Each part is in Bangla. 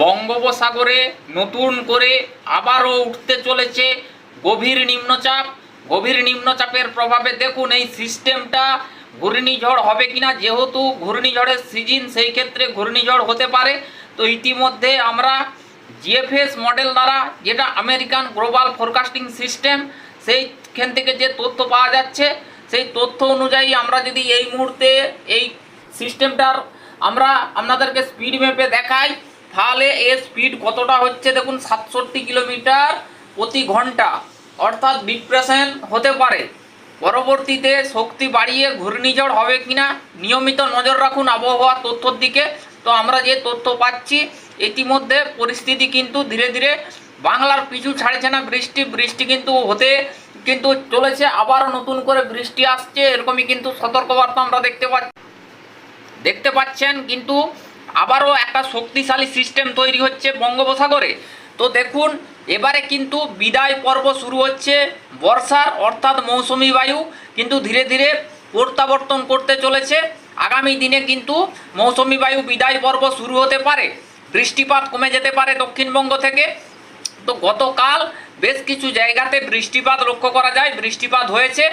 বঙ্গোপসাগরে নতুন করে আবারও উঠতে চলেছে গভীর নিম্নচাপ। গভীর নিম্নচাপের প্রভাবে দেখুন এই সিস্টেমটা ঘূর্ণিঝড় হবে কিনা, যেহেতু ঘূর্ণিঝড়ের সিজন, সেই ক্ষেত্রে ঘূর্ণিঝড় হতে পারে। তো ইতিমধ্যে আমরা জিএফএস মডেল দ্বারা যেটা আমেরিকান গ্লোবাল ফোরকাস্টিং সিস্টেম, সেইখান থেকে যে তথ্য পাওয়া যাচ্ছে, সেই তথ্য অনুযায়ী আমরা যদি এই মুহূর্তে এই সিস্টেমটার আমরা আপনাদেরকে স্পিড ম্যাপে দেখাই। তাহলে এর স্পিড কতটা হচ্ছে? দেখুন, সাতষট্টি কিলোমিটার প্রতি ঘণ্টা। অর্থাৎ ডিপ্রেশন হতে পারে। পরবর্তীতে শক্তি বাড়িয়ে ঘূর্ণিঝড় হবে কিনা? নিয়মিত নজর রাখুন আবহাওয়া তথ্যর দিকে। তো আমরা যে তথ্য পাচ্ছি, ইতিমধ্যে পরিস্থিতি কিন্তু ধীরে ধীরে বাংলার পিছু ছাড়ছে না। বৃষ্টি বৃষ্টি কিন্তু হতে কিন্তু চলেছে। আবারও নতুন করে বৃষ্টি আসছে। এরকমই কিন্তু সতর্কবার্তা আমরা দেখতে পাচ্ছি। দেখতে পাচ্ছেন কিন্তু আবারও একটা শক্তিশালী সিস্টেম তৈরি হচ্ছে বঙ্গোপসাগরে। তো দেখুন, এবারে কিন্তু বিদায় পর্ব শুরু হচ্ছে বর্ষার, অর্থাৎ মৌসুমি বায়ু, কিন্তু ধীরে ধীরে প্রত্যাবর্তন করতে চলেছে। আগামী দিনে কিন্তু মৌসুমি বায়ু বিদায় পর্ব শুরু হতে পারে। বৃষ্টিপাত কমে যেতে পারে দক্ষিণবঙ্গ থেকে। তো গতকাল বেশ কিছু জায়গাতে বৃষ্টিপাত লক্ষ্য করা যায়, বৃষ্টিপাত হয়েছে।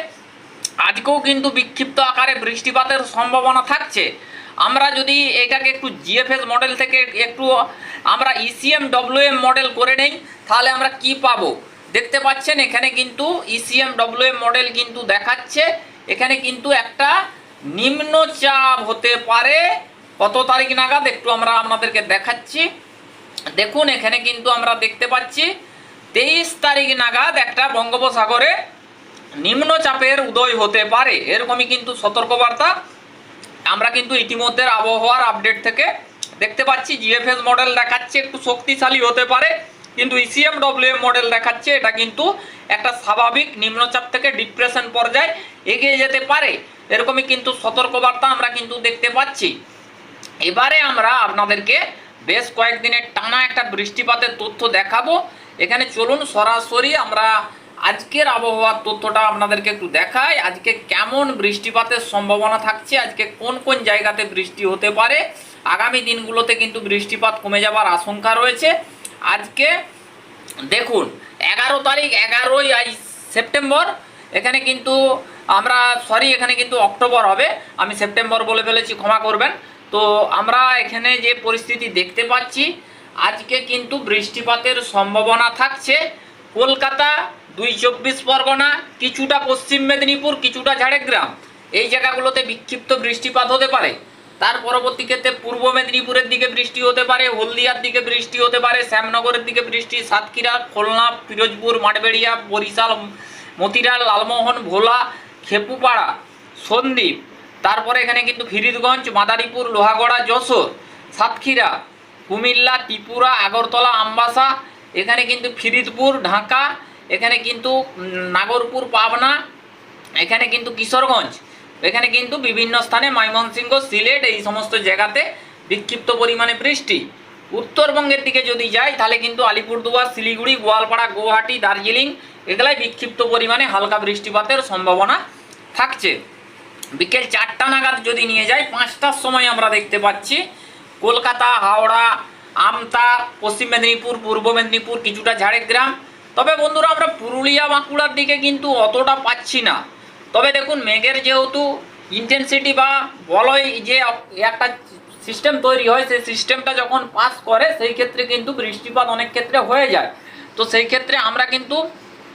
আজকেও কিন্তু বিক্ষিপ্ত আকারে বৃষ্টিপাতের সম্ভাবনা থাকছে। আমরা যদি এটাকে একটু জিএফএস মডেল থেকে একটু, আমরা ইসিএম ডব্লিউএম মডেল করে নেই, তাহলে আমরা কি পাবো? দেখতে পাচ্ছেন, এখানে কিন্তু ইসিএম ডব্লিউএম মডেল কিন্তু দেখাচ্ছে। এখানে কিন্তু একটা নিম্নচাপ হতে পারে। কত তারিখ নাগাদ? একটু আমরা আপনাদেরকে দেখাচ্ছি। দেখুন, এখানে কিন্তু আমরা দেখতে পাচ্ছি, তেইশ তারিখ নাগাদ একটা বঙ্গোপসাগরে নিম্নচাপের উদয় হতে পারে। এরকমই কিন্তু সতর্কবার্তা। আমরা কিন্তু ইতিমধ্যে আবহাওয়ার আপডেট থেকে দেখতে পাচ্ছি জিএফএস মডেল দেখাচ্ছে, একটু শক্তিশালী হতে পারে, কিন্তু ইসিএম ডব্লিউএম মডেল দেখাচ্ছে, এটা কিন্তু একটা স্বাভাবিক নিম্নচাপ থেকে ডিপ্রেশন পর্যায়ে এগিয়ে যেতে পারে। এরকমই কিন্তু সতর্কবার্তা আমরা কিন্তু দেখতে পাচ্ছি। এবারে আমরা আপনাদেরকে বেশ কয়েকদিনের টানা একটা বৃষ্টিপাতের তথ্য দেখাবো। এখানে চলুন সরাসরি আমরা আজকের আবহাওয়ার তথ্যটা আপনাদেরকে একটু দেখাই। আজকে কেমন বৃষ্টিপাতের সম্ভাবনা থাকছে? আজকে কোন কোন জায়গাতে বৃষ্টি হতে পারে? আগামী দিনগুলোতে কিন্তু বৃষ্টিপাত কমে যাবার আশঙ্কা রয়েছে। আজকে দেখুন, এগারো তারিখ, এগারোই সেপ্টেম্বর। এখানে কিন্তু আমরা সরি এখানে কিন্তু অক্টোবর হবে। আমি সেপ্টেম্বর বলে ফেলেছি, ক্ষমা করবেন। তো আমরা এখানে যে পরিস্থিতি দেখতে পাচ্ছি, আজকে কিন্তু বৃষ্টিপাতের সম্ভাবনা থাকছে। কলকাতা দুই চব্বিশ পরগনা, কিছুটা পশ্চিম মেদিনীপুর, কিছুটা ঝাড়গ্রাম। এই জায়গাগুলোতে বিক্ষিপ্ত বৃষ্টিপাত হতে পারে। তার পরবর্তী ক্ষেত্রে পূর্ব মেদিনীপুরের দিকে বৃষ্টি হতে পারে, হলদিয়ার দিকে বৃষ্টি হতে পারে, শ্যামনগরের দিকে বৃষ্টি, সাতক্ষীরা, খুলনা ফিরোজপুর মাঠবেড়িয়া, বরিশাল মতিরাল লালমোহন, ভোলা, খেপুপাড়া, সন্দ্বীপ। তারপরে এখানে কিন্তু ফিরিদগঞ্জ মাদারীপুর, লোহাগড়া, যশোর, সাতক্ষীরা, কুমিল্লা, ত্রিপুরা, আগরতলা, আমবাসা। এখানে কিন্তু ফিরিদপুর ঢাকা এখানে কিন্তু নাগরপুর, পাবনা, এখানে কিন্তু কিশোরগঞ্জ, এখানে কিন্তু বিভিন্ন স্থানে ময়মনসিংহ, সিলেট, এই সমস্ত জায়গাতে বিক্ষিপ্ত পরিমাণে বৃষ্টি। উত্তরবঙ্গের দিকে যদি যাই, তাহলে কিন্তু আলিপুরদুয়ার, শিলিগুড়ি, গোয়ালপাড়া, গুয়াহাটি, দার্জিলিং, এগুলাই বিক্ষিপ্ত পরিমাণে হালকা বৃষ্টিপাতের সম্ভাবনা থাকছে। বিকেল চারটা নাগাদ যদি নিয়ে যাই, পাঁচটার সময় আমরা দেখতে পাচ্ছি, কলকাতা, হাওড়া, আমতা, পশ্চিম মেদিনীপুর, পূর্ব মেদিনীপুর, কিছুটা ঝাড়গ্রাম তবে বন্ধুরা, আমরা পুরুলিয়া বাঁকুড়ার দিকে কিন্তু অতটা পাচ্ছি না। তবে দেখুন, মেঘের যেহেতু ইন্টেন্সিটি বা বলয় যে একটা সিস্টেম তৈরি হয়, সেই সিস্টেমটা যখন পাস করে, সেই ক্ষেত্রে কিন্তু বৃষ্টিপাত অনেক ক্ষেত্রে হয়ে যায়। তো সেই ক্ষেত্রে আমরা কিন্তু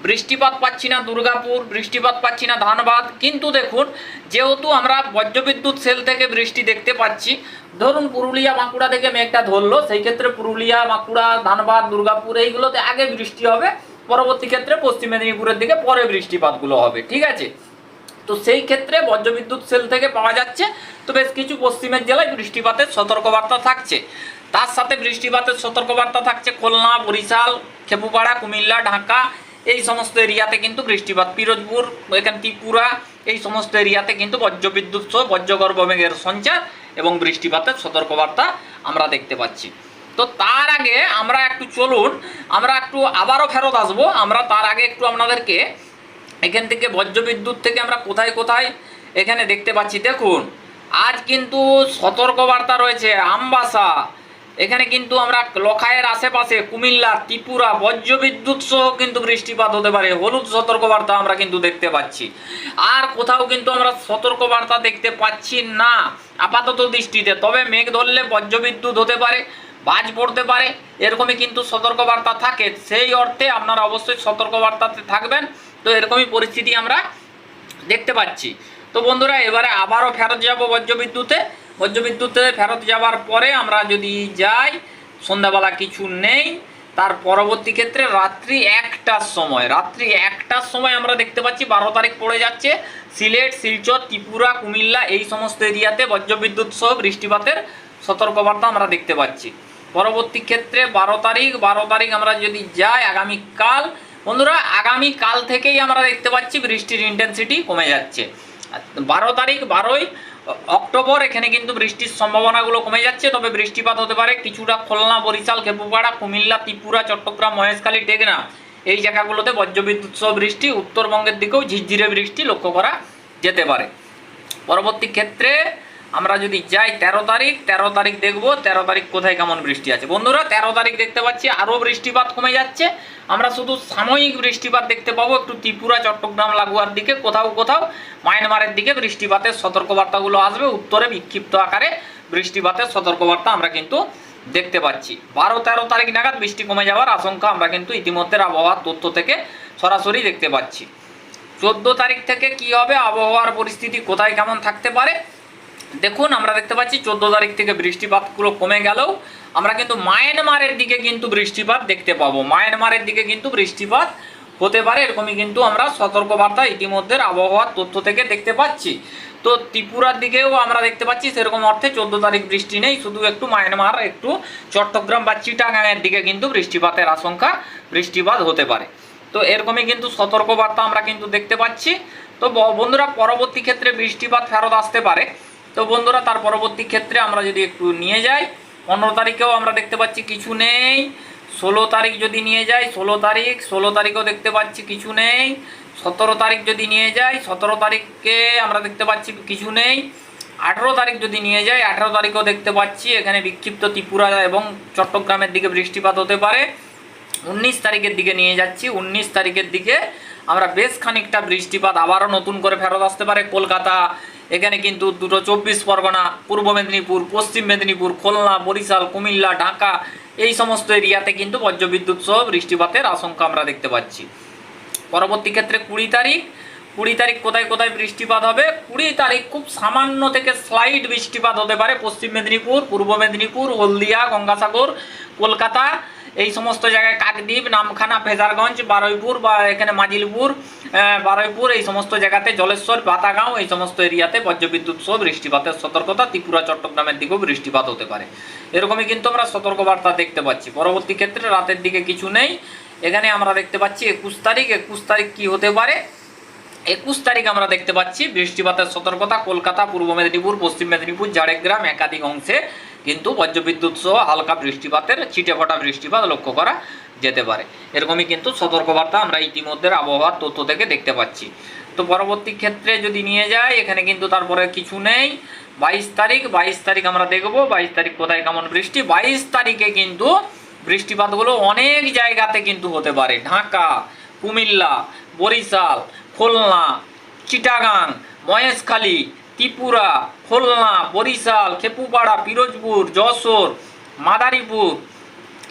বৃষ্টিপাত পাচ্ছি না দুর্গাপুর, বৃষ্টিপাত পাচ্ছি না ধানবাদ। কিন্তু দেখুন, যেহেতু আমরা বজ্রবিদ্যুৎ সেল থেকে বৃষ্টি দেখতে পাচ্ছি, ধরুন পুরুলিয়া বাঁকুড়া থেকে মেঘটা ধরলো, সেই ক্ষেত্রে পুরুলিয়া, বাঁকুড়া, ধানবাদ, দুর্গাপুর এইগুলোতে আগে বৃষ্টি হবে, পরবর্তী ক্ষেত্রে পশ্চিম মেদিনীপুরের দিকে পরে বৃষ্টিপাতগুলো হবে, ঠিক আছে? তো সেই ক্ষেত্রে বজ্রবিদ্যুৎ সেল থেকে পাওয়া যাচ্ছে, তো বেশ কিছু পশ্চিমের জেলায় বৃষ্টিপাতের সতর্কবার্তা থাকছে। তার সাথে বৃষ্টিপাতের সতর্কবার্তা থাকছে খুলনা, বরিশাল, খেপুপাড়া, কুমিল্লা, ঢাকা এই সমস্ত এরিয়াতে কিন্তু বৃষ্টিপাত। পিরোজপুর, এখান ত্রিপুরা, এই সমস্ত এরিয়াতে কিন্তু বজ্রবিদ্যুৎ সহ বজ্রগর্ভ মেঘের সঞ্চার এবং বৃষ্টিপাতের সতর্কবার্তা আমরা দেখতে পাচ্ছি। তো তার আগে আমরা একটু চলুন, আমরা একটু আবারও ফেরত আসব। আমরা তার আগে একটু আপনাদেরকে এখান থেকে বজ্রবিদ্যুৎ থেকে আমরা কোথায় কোথায় এখানে দেখতে পাচ্ছি। দেখুন, আজ কিন্তু সতর্কবার্তা রয়েছে, আমবাসা এখানে কিন্তু আমরা লখায়ের আশেপাশে কুমিল্লা ত্রিপুরা বজ্রবিদ্যুৎ সহ কিন্তু বৃষ্টিপাত হতে পারে। হলুদ সতর্কবার্তা আমরা কিন্তু দেখতে পাচ্ছি। আর কোথাও কিন্তু আমরা সতর্কবার্তা দেখতে পাচ্ছি না। আপাতত দৃষ্টিতে। তবে মেঘ ধরলে বজ্রবিদ্যুৎ হতে পারে, বাজ পড়তে পারে, এরকমই কিন্তু সতর্কবার্তা থাকে। সেই অর্থে আপনারা অবশ্যই সতর্কবার্তাতে থাকবেন। তো এরকমই পরিস্থিতি আমরা দেখতে পাচ্ছি। তো বন্ধুরা, এবারে আবারও ফেরত যাব বজ্রবিদ্যুতে। বজ্রবিদ্যুতে ফেরত যাওয়ার পরে আমরা যদি যাই, সন্ধ্যাবেলা কিছু নেই, তার পরবর্তী ক্ষেত্রে রাত্রি একটার সময়, রাত্রি একটার সময় আমরা দেখতে পাচ্ছি বারো তারিখ পড়ে যাচ্ছে, সিলেট, শিলচর, ত্রিপুরা, কুমিল্লা, এই সমস্ত এরিয়াতে বজ্রবিদ্যুৎ সহ বৃষ্টিপাতের সতর্কবার্তা আমরা দেখতে পাচ্ছি। পরবর্তী ক্ষেত্রে বারো তারিখ বারো তারিখ আমরা যদি যাই, আগামীকাল, বন্ধুরা আগামী কাল থেকেই আমরা দেখতে পাচ্ছি বৃষ্টির ইন্টেন্সিটি কমে যাচ্ছে। বারো তারিখ বারোই অক্টোবর, এখানে কিন্তু বৃষ্টির সম্ভাবনাগুলো কমে যাচ্ছে, তবে বৃষ্টিপাত হতে পারে কিছুটা খুলনা, বরিশাল, খেপুপাড়া, কুমিল্লা, ত্রিপুরা, চট্টগ্রাম, মহেশখালী টেকনা এই জায়গাগুলোতে বজ্রবিদ্যুৎ সহ বৃষ্টি, উত্তরবঙ্গের দিকেও ঝিরঝিরে বৃষ্টি লক্ষ্য করা যেতে পারে। পরবর্তী ক্ষেত্রে আমরা যদি যাই তেরো তারিখ তেরো তারিখ দেখব, তেরো তারিখ কোথায় কেমন বৃষ্টি আছে। বন্ধুরা, তেরো তারিখ দেখতে পাচ্ছি আরও বৃষ্টিপাত কমে যাচ্ছে। আমরা শুধু সাময়িক বৃষ্টিপাত দেখতে পাবো, একটু ত্রিপুরা, চট্টগ্রাম, লাগোয়ার দিকে, কোথাও কোথাও। মায়ানমারের দিকে বৃষ্টিপাতের সতর্কবার্তাগুলো আসবে, উত্তরে বিক্ষিপ্ত আকারে বৃষ্টিপাতের সতর্কবার্তা আমরা কিন্তু দেখতে পাচ্ছি। বারো, তেরো তারিখ নাগাদ বৃষ্টি কমে যাওয়ার আশঙ্কা আমরা কিন্তু ইতিমধ্যে আবহাওয়ার তথ্য থেকে সরাসরি দেখতে পাচ্ছি। চোদ্দ তারিখ থেকে কি হবে? আবহাওয়ার পরিস্থিতি কোথায় কেমন থাকতে পারে? দেখুন, আমরা দেখতে পাচ্ছি চোদ্দ তারিখ থেকে বৃষ্টিপাতগুলো কমে গেলেও আমরা কিন্তু মায়ানমারের দিকে কিন্তু বৃষ্টিপাত দেখতে পাবো। মায়ানমারের দিকে কিন্তু বৃষ্টিপাত হতে পারে, এরকমই কিন্তু আমরা সতর্কবার্তা ইতিমধ্যে আবহাওয়ার তথ্য থেকে দেখতে পাচ্ছি। তো ত্রিপুরার দিকেও আমরা দেখতে পাচ্ছি সেরকম অর্থে চোদ্দ তারিখ বৃষ্টি নেই, শুধু একটু মায়ানমার, একটু চট্টগ্রাম বা চিটাগাংয়ের দিকে কিন্তু বৃষ্টিপাতের আশঙ্কা বৃষ্টিপাত হতে পারে। তো এরকমই কিন্তু সতর্কবার্তা আমরা কিন্তু দেখতে পাচ্ছি। তো বন্ধুরা, পরবর্তী ক্ষেত্রে বৃষ্টিপাত ফেরত আসতে পারে। তো বন্ধুরা, তার পরবর্তী ক্ষেত্রে আমরা যদি একটু নিয়ে যাই, পনেরো তারিখেও আমরা দেখতে পাচ্ছি কিছু নেই। ষোলো তারিখ যদি নিয়ে যাই, ষোলো তারিখ, ষোলো তারিখও দেখতে পাচ্ছি কিছু নেই। সতেরো তারিখ যদি নিয়ে যাই, সতেরো তারিখকে আমরা দেখতে পাচ্ছি কিছু নেই। আঠেরো তারিখ যদি নিয়ে যাই, আঠেরো তারিখও দেখতে পাচ্ছি এখানে বিক্ষিপ্ত ত্রিপুরা এবং চট্টগ্রামের দিকে বৃষ্টিপাত হতে পারে। উনিশ তারিখের দিকে নিয়ে যাচ্ছি, উনিশ তারিখের দিকে আমরা বেশ খানিকটা বৃষ্টিপাত আবারও নতুন করে ফেরত আসতে পারে। কলকাতা এখানে কিন্তু দুটো চব্বিশ পরগনা, পূর্ব মেদিনীপুর, পশ্চিম মেদিনীপুর, খুলনা, বরিশাল, কুমিল্লা, ঢাকা এই সমস্ত এরিয়াতে কিন্তু বজ্রবিদ্যুৎ সহ বৃষ্টিপাতের আশঙ্কা আমরা দেখতে পাচ্ছি। পরবর্তী ক্ষেত্রে কুড়ি তারিখ কুড়ি তারিখ কোথায় কোথায় বৃষ্টিপাত হবে? কুড়ি তারিখ খুব সামান্য থেকে স্লাইড বৃষ্টিপাত হতে পারে পশ্চিম মেদিনীপুর, পূর্ব মেদিনীপুর, হলদিয়া, গঙ্গাসাগর, কলকাতা এই সমস্ত জায়গায় কাকদ্বীপ, নামখানা, ফেজারগঞ্জ, বারুইপুর বা এখানে মাজিলপুর বারুইপুর, এই সমস্ত জায়গাতে জলেশ্বর বাতাগাঁও এই সমস্ত এরিয়াতে বজ্রবিদ্যুৎ সহ বৃষ্টিপাতের সতর্কতা ত্রিপুরা, চট্টগ্রামের দিকেও বৃষ্টিপাত হতে পারে। এরকমই কিন্তু আমরা সতর্কবার্তা দেখতে পাচ্ছি। পরবর্তী ক্ষেত্রে রাতের দিকে কিছু নেই। এখানে আমরা দেখতে পাচ্ছি একুশ তারিখ। একুশ তারিখ কি হতে পারে? একুশ তারিখ আমরা দেখতে পাচ্ছি বৃষ্টিপাতের সতর্কতা কলকাতা, পূর্ব মেদিনীপুর, পশ্চিম মেদিনীপুর, ঝাড়গ্রাম একাধিক অংশে। কিন্তু বজ্রবিদ্যুৎ সহ হালকা বৃষ্টিপাতের, ছিটে ফোটা বৃষ্টিপাত লক্ষ্য করা যেতে পারে। এরকমই কিন্তু সতর্কবার্তা আমরা ইতিমধ্যে আবহাওয়ার তথ্য থেকে দেখতে পাচ্ছি। তো পরবর্তী ক্ষেত্রে যদি নিয়ে যাই, এখানে কিন্তু তারপরে কিছু নেই। বাইশ তারিখ বাইশ তারিখ আমরা দেখব, বাইশ তারিখ কোথায় কেমন বৃষ্টি। বাইশ তারিখে কিন্তু বৃষ্টিপাতগুলো অনেক জায়গাতে কিন্তু হতে পারে। ঢাকা, কুমিল্লা, বরিশাল, খুলনা, চিটাগাং, মহেশখালী ত্রিপুরা, খুলনা, বরিশাল, খেপুপাড়া, পিরোজপুর, যশোর, মাদারীপুর।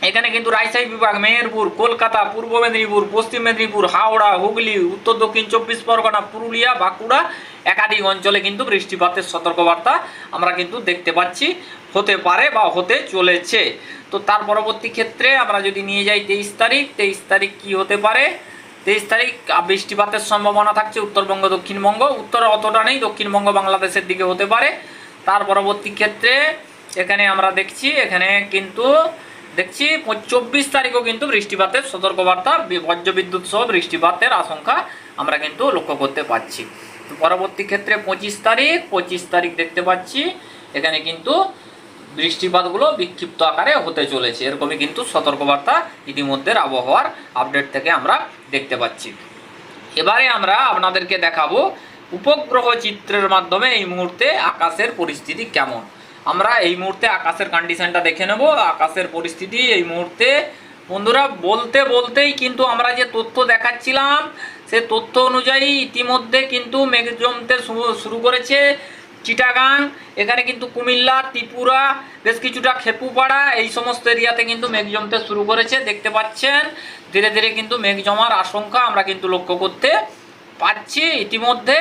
এখানে কিন্তু রাজশাহী বিভাগ, মেহেরপুর, কলকাতা, পূর্ব মেদিনীপুর, পশ্চিম মেদিনীপুর, হাওড়া, হুগলি, উত্তর দক্ষিণ চব্বিশ পরগনা, পুরুলিয়া, বাঁকুড়া একাধিক অঞ্চলে কিন্তু বৃষ্টিপাতের সতর্কবার্তা আমরা কিন্তু দেখতে পাচ্ছি, হতে পারে বা হতে চলেছে। তো তার পরবর্তী ক্ষেত্রে আমরা যদি নিয়ে যাই তেইশ তারিখ তেইশ তারিখ কি হতে পারে? তেইশ তারিখ বৃষ্টিপাতের সম্ভাবনা থাকছে উত্তরবঙ্গ, দক্ষিণবঙ্গ। উত্তরে অতটা নেই, দক্ষিণবঙ্গ বাংলাদেশের দিকে হতে পারে। তার পরবর্তী ক্ষেত্রে এখানে আমরা দেখছি, এখানে কিন্তু দেখছি চব্বিশ তারিখও কিন্তু বৃষ্টিপাতের সতর্কবার্তা বজ্রবিদ্যুৎ সহ বৃষ্টিপাতের আশঙ্কা আমরা কিন্তু লক্ষ্য করতে পারছি। পরবর্তী ক্ষেত্রে পঁচিশ তারিখ পঁচিশ তারিখ দেখতে পাচ্ছি, এখানে কিন্তু বৃষ্টিপাতগুলো বিক্ষিপ্ত আকারে হতে চলেছে। এরকমই কিন্তু সতর্কবার্তা ইতিমধ্যে আবহাওয়ার আপডেট থেকে আমরা দেখতে পাচ্ছি। এবারে আমরা আপনাদেরকে দেখাবো উপগ্রহ চিত্রের মাধ্যমে এই মুহূর্তে আকাশের পরিস্থিতি কেমন। আমরা এই মুহূর্তে আকাশের কন্ডিশনটা দেখে নেব। আকাশের পরিস্থিতি এই মুহূর্তে, বন্ধুরা, বলতে বলতেই কিন্তু আমরা যে তথ্য দেখাচ্ছিলাম, সে তথ্য অনুযায়ী ইতিমধ্যে কিন্তু মেঘ জমতে শুরু- শুরু করেছে। চিটাগাং, এখানে কিন্তু কুমিল্লা, ত্রিপুরা, বেশ কিছুটা খেপুপাড়া, এই সমস্ত এরিয়াতে কিন্তু মেঘ জমতে শুরু করেছে। দেখতে পাচ্ছেন, ধীরে ধীরে কিন্তু মেঘ জমার আশঙ্কা আমরা কিন্তু লক্ষ্য করতে পারছি। ইতিমধ্যে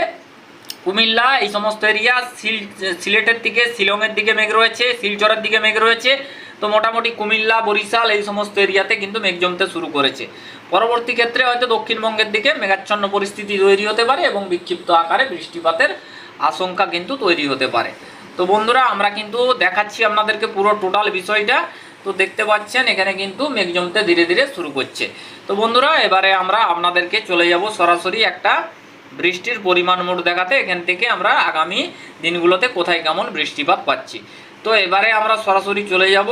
কুমিল্লা, এই সমস্ত এরিয়া, সিল, সিলেটের দিকে, শিলংয়ের দিকে মেঘ রয়েছে, শিলচরের দিকে মেঘ রয়েছে। তো মোটামুটি কুমিল্লা, বরিশাল, এই সমস্ত এরিয়াতে কিন্তু মেঘ জমতে শুরু করেছে। পরবর্তী ক্ষেত্রে হয়তো দক্ষিণবঙ্গের দিকে মেঘাচ্ছন্ন পরিস্থিতি তৈরি হতে পারে এবং বিক্ষিপ্ত আকারে বৃষ্টিপাতের আশঙ্কা কিন্তু তৈরি হতে পারে। তো বন্ধুরা, আমরা কিন্তু দেখাচ্ছি আপনাদেরকে পুরো টোটাল বিষয়টা। তো দেখতে পাচ্ছেন, এখানে কিন্তু মেঘ জমতে ধীরে ধীরে শুরু করছে। তো বন্ধুরা, এবারে আমরা আপনাদেরকে চলে যাব সরাসরি একটা বৃষ্টির পরিমাণ মোট দেখাতে। এখান থেকে আমরা আগামী দিনগুলোতে কোথায় কেমন বৃষ্টিপাত পাচ্ছি। তো এবারে আমরা সরাসরি চলে যাব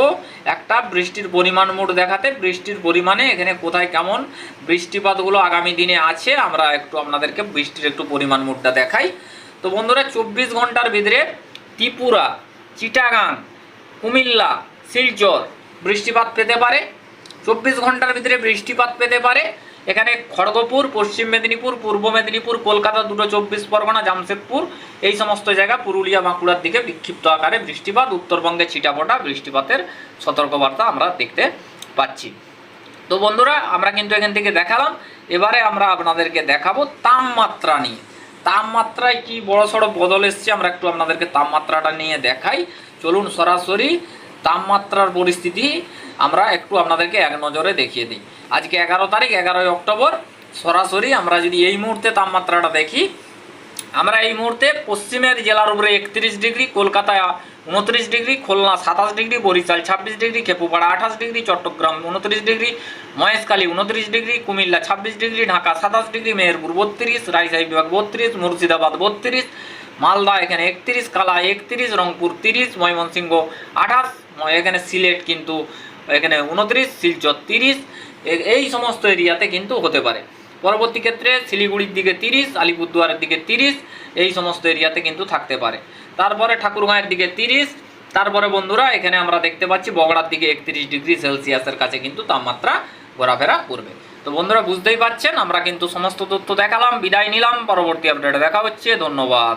একটা বৃষ্টির পরিমাণ মোট দেখাতে। বৃষ্টির পরিমাণে এখানে কোথায় কেমন বৃষ্টিপাতগুলো আগামী দিনে আছে, আমরা একটু আপনাদেরকে বৃষ্টির একটু পরিমাণ মোটটা দেখাই। তো বন্ধুরা চব্বিশ ঘণ্টার ভিতরে ত্রিপুরা, চিটাগাং, কুমিল্লা, শিলচর বৃষ্টিপাত পেতে পারে। চব্বিশ ঘণ্টার ভিতরে বৃষ্টিপাত পেতে পারে। এখানে খড়গপুর, পশ্চিম মেদিনীপুর, পূর্ব মেদিনীপুর, কলকাতা দুটো চব্বিশ পরগনা, জামশেদপুর এই সমস্ত জায়গা পুরুলিয়া, বাঁকুড়ার দিকে বিক্ষিপ্ত আকারে বৃষ্টিপাত। উত্তরবঙ্গে ছিটাফোটা বৃষ্টিপাতের সতর্কবার্তা আমরা দেখতে পাচ্ছি। তো বন্ধুরা, আমরা কিন্তু এখান থেকে দেখালাম। এবারে আমরা আপনাদেরকে দেখাবো তাপমাত্রা নিয়ে। তাপমাত্রায় কি বড় সড়ো বদল এসছে আমরা একটু আপনাদেরকে তাপমাত্রাটা নিয়ে দেখাই। চলুন সরাসরি তাপমাত্রার পরিস্থিতি আমরা একটু আপনাদেরকে এক নজরে দেখিয়ে দিই। আজকে এগারো তারিখ, এগারোই অক্টোবর। সরাসরি আমরা যদি এই মুহূর্তে তাপমাত্রাটা দেখি, আমরা এই মুহূর্তে পশ্চিমের জেলার উপরে একত্রিশ ডিগ্রি, কলকাতায় উনত্রিশ ডিগ্রি, খুলনা সাতাশ ডিগ্রি, বরিশাল ছাব্বিশ ডিগ্রি, খেপুপাড়া আঠাশ ডিগ্রি, চট্টগ্রাম উনত্রিশ ডিগ্রি, মহেশখালী উনত্রিশ ডিগ্রি, কুমিল্লা ছাব্বিশ ডিগ্রি, ঢাকা সাতাশ ডিগ্রি, মেহেরপুর বত্রিশ, রাজশাহী বিভাগ বত্রিশ, মুর্শিদাবাদ বত্রিশ, মালদা এখানে একত্রিশ কালা একত্রিশ, রংপুর তিরিশ, ময়মনসিংহ আঠাশ এখানে সিলেট কিন্তু এখানে উনত্রিশ, শিলচর তিরিশ এই সমস্ত এরিয়াতে কিন্তু হতে পারে। পরবর্তী ক্ষেত্রে শিলিগুড়ির দিকে তিরিশ, আলিপুরদুয়ারের দিকে তিরিশ, এই সমস্ত এরিয়াতে কিন্তু থাকতে পারে। তারপরে ঠাকুরগাঁয়ের দিকে তিরিশ, তারপরে বন্ধুরা এখানে আমরা দেখতে পাচ্ছি বগড়ার দিকে একত্রিশ ডিগ্রি সেলসিয়াসের কাছে কিন্তু তাপমাত্রা ঘোরাফেরা করবে। তো বন্ধুরা বুঝতেই পাচ্ছেন, আমরা কিন্তু সমস্ত তথ্য দেখালাম, বিদায় নিলাম, পরবর্তী আপডেটে দেখা হচ্ছে, ধন্যবাদ।